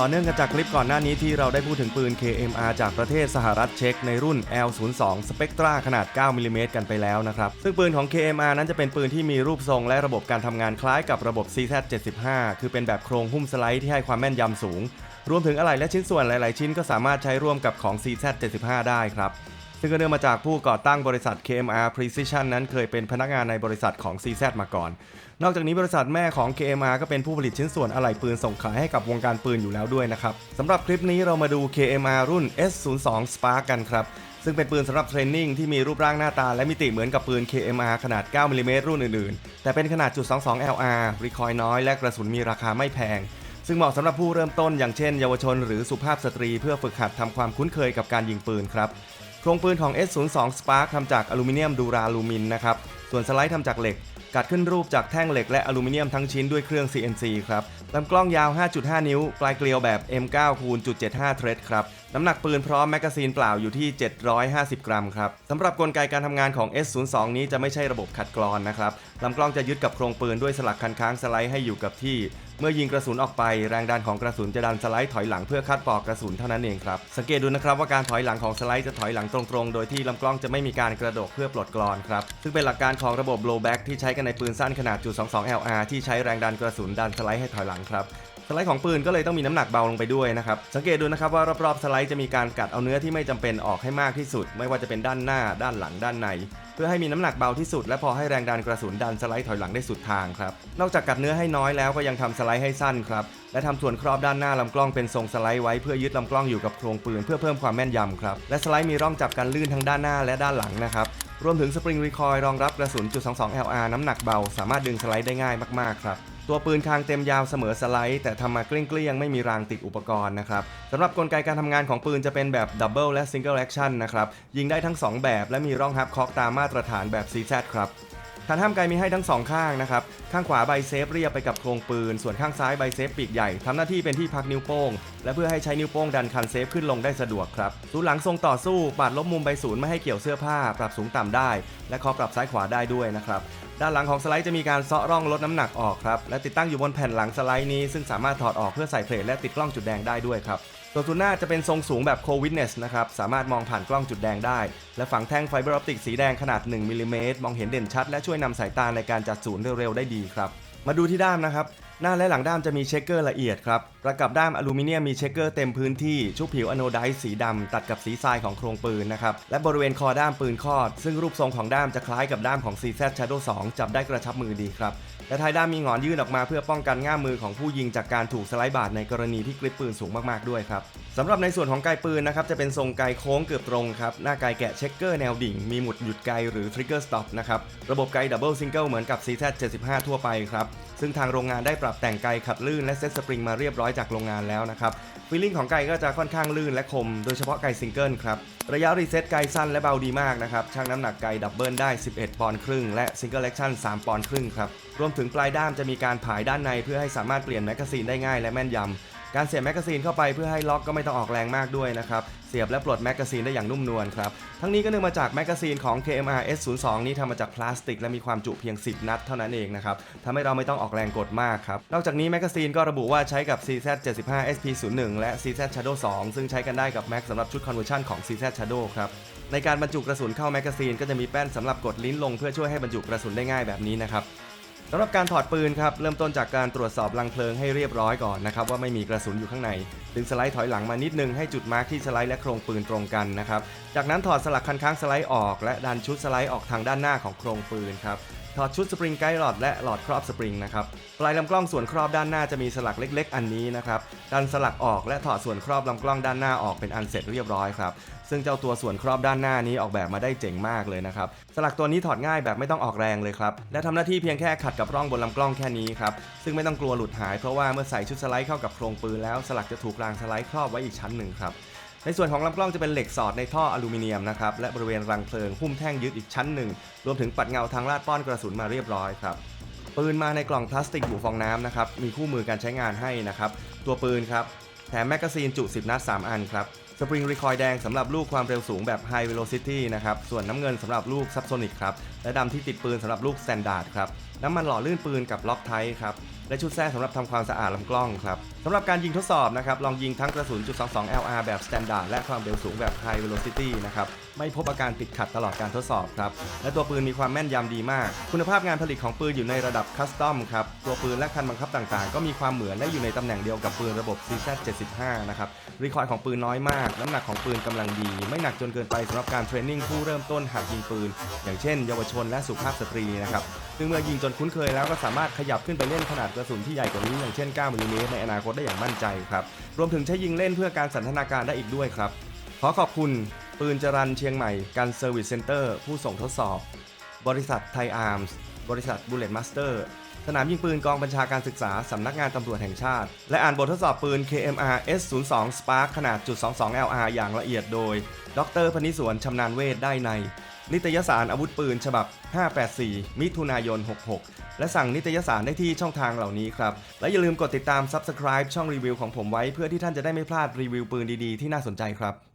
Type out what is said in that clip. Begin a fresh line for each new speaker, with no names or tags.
ต่อเนื่องกันจากคลิปก่อนหน้านี้ที่เราได้พูดถึงปืน KMR จากประเทศสหรัฐเช็กในรุ่น L02 Spectra ขนาด 9 มิลลิเมตรกันไปแล้วนะครับ ซึ่งปืนของ KMR นั้นจะเป็นปืนที่มีรูปทรงและระบบการทำงานคล้ายกับระบบ CZ75 คือเป็นแบบโครงหุ้มสไลด์ที่ให้ความแม่นยำสูง รวมถึงอะไหล่และชิ้นส่วนหลาย ๆ ชิ้นก็สามารถใช้ร่วมกับของ CZ75 ได้ครับ ซึ่งก็เนื่องมาจากผู้ก่อตั้งบริษัท KMR Precision นั้นเคยเป็นพนักงานในบริษัทของ CZ มาก่อน นอกจากนี้บริษัทแม่ของ KMR ก็เป็นผู้ผลิตชิ้นส่วนอะไหล่ปืนส่งขายให้กับวงการปืนอยู่แล้วด้วยนะครับสำหรับคลิปนี้เรามาดู KMR รุ่น S02 Spark กันครับซึ่งเป็นปืนสำหรับเทรนนิ่งที่มีรูปร่างหน้าตาและมิติเหมือนกับปืน KMR ขนาด 9 มิลลิเมตรรุ่นอื่นๆ แต่เป็นขนาดจุด22 LR รีคอยน้อยและกระสุนมีราคาไม่แพง ซึ่งเหมาะสำหรับผู้เริ่มต้นอย่างเช่น เยาวชนหรือสุภาพสตรีเพื่อฝึกหัดทำความคุ้นเคยกับการยิงปืนครับ โครงปืนของ S02 Spark ทำจากอลูมิเนียมดูราลูมินนะครับ ส่วนสไลด์ทำจากเหล็ก กัดขึ้นรูปจากแท่งเหล็กและอลูมิเนียมทั้งชิ้นด้วยเครื่อง CNC ครับลำกล้องยาว 5.5 นิ้ว ปลายเกลียวแบบ M9 คูณ .75 เทรดครับ น้ำหนักปืนพร้อมแมกกาซีนเปล่าอยู่ที่ 750 กรัมครับสำหรับกลไกการทำงานของ S02 นี้จะไม่ใช่ระบบขัดกรอนนะครับลำกล้องจะยึดกับโครงปืนด้วยสลักคันค้างสไลด์ให้อยู่กับที่ เมื่อยิงกระสุนออกไป แรงดันของกระสุนจะดันสไลด์ถอยหลังเพื่อคัดปอกกระสุนเท่านั้นเองครับสังเกตดูนะครับว่าการถอยหลังของสไลด์จะถอยหลังตรงๆ โดยที่ลำกล้องจะไม่มีการกระโดดเพื่อปลดกรอนครับซึ่งเป็นหลักการของระบบ blowback ที่ใช้กันในปืนสั้นขนาดจุด22 LR ที่ใช้แรงดันกระสุนดันสไลด์ให้ถอยหลังครับ สไลด์ของปืนก็เลยต้องมีน้ำหนักเบาลงไปด้วยนะครับ สังเกตดูนะครับว่ารอบๆสไลด์จะมีการกัดเอาเนื้อที่ไม่จำเป็นออกให้มากที่สุด ไม่ว่าจะเป็นด้านหน้า ด้านหลัง ด้านใน เพื่อให้มีน้ำหนักเบาที่สุด และพอให้แรงดันกระสุนดันสไลด์ถอยหลังได้สุดทางครับ นอกจากกัดเนื้อให้น้อยแล้วก็ยังทำสไลด์ให้สั้นครับ และทำส่วนครอบด้านหน้าลำกล้องเป็นทรงสไลด์ไว้เพื่อยึดลำกล้องอยู่กับโครงปืนเพื่อเพิ่มความแม่นยำครับ และสไลด์มีร่องจับกันลื่นทั้งด้านหน้าและด้านหลังนะครับรวมถึงสปริงรีคอยล์รองรับกระสุนจุด22 LR น้ำหนักเบา สามารถดึงสไลด์ได้ง่ายมากๆครับ ตัวปืนคางเต็มยาวเสมอสไลด์ แต่ทำมาเกลี้ยงๆไม่มีรางติดอุปกรณ์นะครับสำหรับกลไกการทำงานของปืนจะเป็นแบบดับเบิลและซิงเกิลแอคชั่นนะครับยิงได้ทั้ง 2 แบบและมีร่องฮับคอกตามมาตรฐานแบบ CZ ครับฐานห้ามไกลมีให้ทั้งสองข้างนะครับ ข้างขวาใบเซฟเรียบไปกับโครงปืน ส่วนข้างซ้ายใบเซฟปีกใหญ่ทำหน้าที่เป็นที่พักนิ้วโป้ง และเพื่อให้ใช้นิ้วโป้งดันคันเซฟขึ้นลงได้สะดวกครับศูนย์หลังทรงต่อสู้ ปาดลบมุมใบศูนย์ไม่ให้เกี่ยวเสื้อผ้า ปรับสูงต่ำได้ และคอปรับซ้ายขวาได้ด้วยนะครับ ด้านหลังของสไลด์จะมีการเซาะร่องลดน้ำหนักออกครับและติดตั้งอยู่บนแผ่นหลังสไลด์นี้ซึ่งสามารถถอดออกเพื่อใส่เพลทและติดกล้องจุดแดงได้ด้วยครับส่วตัวหน้าจะเป็นทรงสูงแบบโควิดเนสนะครับสามารถมองผ่านกล้องจุดแดงได้ และฝังแท่งไฟเบอร์ออปติกสีแดงขนาด 1มิลลิเมตรมองเห็นเด่นชัดและช่วยนำสายตาในการจัดศูนย์เร็วๆได้ดีครับมาดูที่ด้ามนะครับ หน้าและหลังด้ามจะมีเช็คเกอร์ละเอียดครับ ประกับด้ามอลูมิเนียมมีเช็คเกอร์เต็มพื้นที่ ชุบผิวอโนไดซ์สีดำตัดกับสีทรายของโครงปืนนะครับ และบริเวณคอด้ามปืนคอด ซึ่งรูปทรงของด้ามจะคล้ายกับด้ามของ CZ Shadow 2 จับได้กระชับมือดีครับ และท้ายด้ามมีหงอนยื่นออกมาเพื่อป้องกันง่ามมือของผู้ยิงจากการถูกสไลด์บาดในกรณีที่กริปปืนสูงมากๆด้วยครับสำหรับในส่วนของไกปืนนะครับจะเป็นทรงไกโค้งเกือบตรงครับหน้าไกแกะเช็คเกอร์แนวดิ่ง มีหมุดหยุดไกหรือ trigger stop นะครับระบบไกดับเบิลซิงเกิลเหมือนกับ CZ 75 ทั่วไปครับซึ่งทางโรงงานได้ปรับแต่งไกขัดลื่นและเซ็ตสปริงมาเรียบร้อยจากโรงงานแล้วนะครับฟีลลิ่งของไกก็จะค่อนข้างลื่นและคม โดยเฉพาะไกซิงเกิลครับระยะรีเซ็ตไกสั้นและเบาดีมากนะครับชั่งน้ำหนักไกดับเบิลได้ 11 ปอนด์ครึ่งและซิงเกิลแอคชั่น3ปอนด์ครึ่งครับรวมถึงปลายด้ามจะมีการผายด้านในเพื่อให้สามารถเปลี่ยนแมกกาซีนได้ง่ายและแม่นยำการเสียบแมกกาซีนเข้าไปเพื่อให้ล็อกก็ไม่ต้องออกแรงมากด้วยนะครับเสียบและปลดแมกกาซีนได้อย่างนุ่มนวลครับทั้งนี้ก็เนื่องมาจากแมกกาซีนของ KMR S02 นี้ทำมาจากพลาสติกและมีความจุเพียง 10 นัดเท่านั้นเองนะครับทำให้เราไม่ต้องออกแรงกดมากครับนอกจากนี้แมกกาซีนก็ระบุว่าใช้กับ CZ 75 SP01 และ CZ Shadow 2 ซึ่งใช้กันได้กับแม็กสำหรับชุดคอนเวอร์ชันของ CZ Shadow ครับในการบรรจุกระสุนเข้าแมกกาซีนก็จะมีแป้นสำหรับกดลิ้นลงเพื่อช่วยให้บรรจุกระสุนได้ง่ายแบบนี้นะครับ สำหรับการถอดปืนครับเริ่มต้นจากการตรวจสอบลังเพลิงให้เรียบร้อยก่อนนะครับว่าไม่มีกระสุนอยู่ข้างในดึงสไลด์ถอยหลังมานิดนึงให้จุดมาร์คที่สไลด์และโครงปืนตรงกันนะครับจากนั้นถอดสลักคันค้างสไลด์ออก และดันชุดสไลด์ออกทางด้านหน้าของโครงปืนครับ ถอดชุดสปริงไกด์หลอดและหลอดครอบสปริงนะครับปลายลำกล้องส่วนครอบด้านหน้าจะมีสลักเล็ก ๆ อันนี้นะครับดันสลักออกและถอดส่วนครอบลำกล้องด้านหน้าออกเป็นอันเสร็จเรียบร้อยครับซึ่งเจ้าตัวส่วนครอบด้านหน้านี้ออกแบบมาได้เจ๋งมากเลยนะครับสลักตัวนี้ถอดง่ายแบบไม่ต้องออกแรงเลยครับและทำหน้าที่เพียงแค่ขัดกับร่องบนลำกล้องแค่นี้ครับซึ่งไม่ต้องกลัวหลุดหายเพราะว่าเมื่อใส่ชุดสไลด์เข้ากับโครงปืนแล้วสลักจะถูกรางสไลด์ครอบไว้อีกชั้นหนึ่งครับ ในส่วนของลำกล้องจะเป็นเหล็กสอดในท่ออลูมิเนียมนะครับและบริเวณรังเพลิงหุ้มแท่งยึดอีกชั้นหนึ่ง รวมถึงปัดเงาทางลาดป้อนกระสุนมาเรียบร้อยครับปืนมาในกล่องพลาสติกบุฟองน้ำนะครับมีคู่มือการใช้งานให้นะครับตัวปืนครับแถมแมกกาซีนจุ 10 นัด 3 อันครับสปริงรีคอยแดงสำหรับลูกความเร็วสูงแบบ High Velocity นะครับ ส่วนน้ำเงินสำหรับลูกซับโซนิกครับ และดำที่ติดปืนสำหรับลูกแตนดาร์ดครับ น้ำมันหล่อลื่นปืนกับล็อกไทครับและชุดแท้สำหรับทำความสะอาดลำกล้องครับสำหรับการยิงทดสอบนะครับลองยิงทั้งกระสุนจุด22 LR แบบ Standard และความเร็วสูงแบบ High Velocity นะครับไม่พบอาการติดขัดตลอดการทดสอบครับและตัวปืนมีความแม่นยำดีมาก คุณภาพงานผลิตของปืนอยู่ในระดับคัสตอมครับตัวปืนและคันบังคับต่างๆ ก็มีความเหมือนและอยู่ในตำแหน่งเดียวกับปืนระบบ CZ75 นะครับรีคอยล์ของปืนน้อยมาก น้ำหนักของปืนกำลังดี ไม่หนักจนเกินไปสำหรับการเทรนนิ่งผู้เริ่มต้นหัดยิงปืน อย่างเช่น เยาวชนและสุภาพสตรีนะครับซึ่งเมื่อยิงจนคุ้นเคยแล้วก็สามารถขยับขึ้นไปเล่นขนาดกระสุนที่ใหญ่กว่านี้อย่างเช่น 9มิลลิเมตรในอนาคตได้อย่างมั่นใจครับ รวมถึงใช้ยิงเล่นเพื่อการสันทนาการได้อีกด้วยครับ ขอขอบคุณ ปืนจรันเชียงใหม่การเซอร์วิสเซ็นเตอร์ผู้ส่งทดสอบ บริษัทไทยอาร์มส์บริษัทบุลเลตมาสเตอร์สนามยิงปืนกองบัญชาการศึกษา สำนักงานตำรวจแห่งชาติ และอ่านบททดสอบปืน KMR S02 Spark ขนาดจุด22 LR อย่างละเอียดโดย ดรพนิสวนชำนาญเวทได้ใน นิตยสารอาวุธปืนฉบับ 584 มิถุนายน 66 และสั่งนิตยสารได้ที่ช่องทางเหล่านี้ครับ และอย่าลืมกดติดตาม Subscribe ช่องรีวิวของผมไว้ เพื่อที่ท่านจะได้ไม่พลาดรีวิวปืนดีๆ ที่น่าสนใจครับ